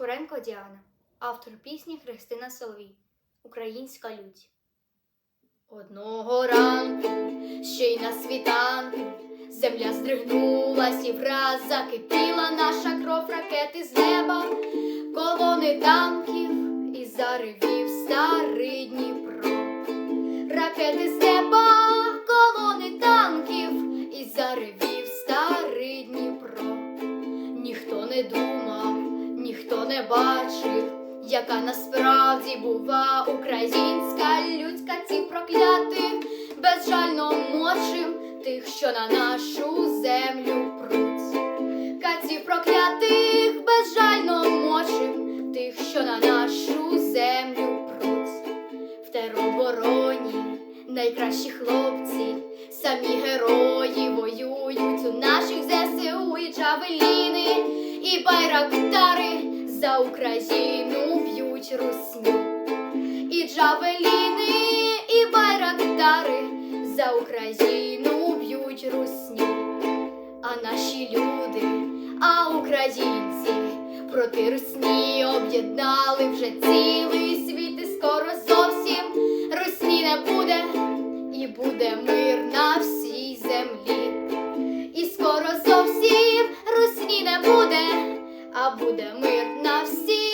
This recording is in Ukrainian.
Шкуренко Діана, автор пісні Христина Соловій. Українська лють. Одного ранку, ще й на світанку, земля здригнулась і враз закипіла наша кров ракети з неба, колони танків і заревів старий Дніпро. Ракети з неба, колони танків і заревів старий Дніпро. Ніхто не думав, ніхто не бачив, яка насправді бува українська людська ці проклятих, безжально мочим тих, що на нашу землю пруть. Катів проклятих, безжально мочим тих, що на нашу землю пруть. В теробороні найкращі хлопці, самі герої воюють у наших ЗСУ і джавеліни, і байрактари за Україну б'ють русню. І джавеліни, і байрактари за Україну б'ють русню. А наші люди, а українці проти русні об'єднали вже цілий буде мир на всіх.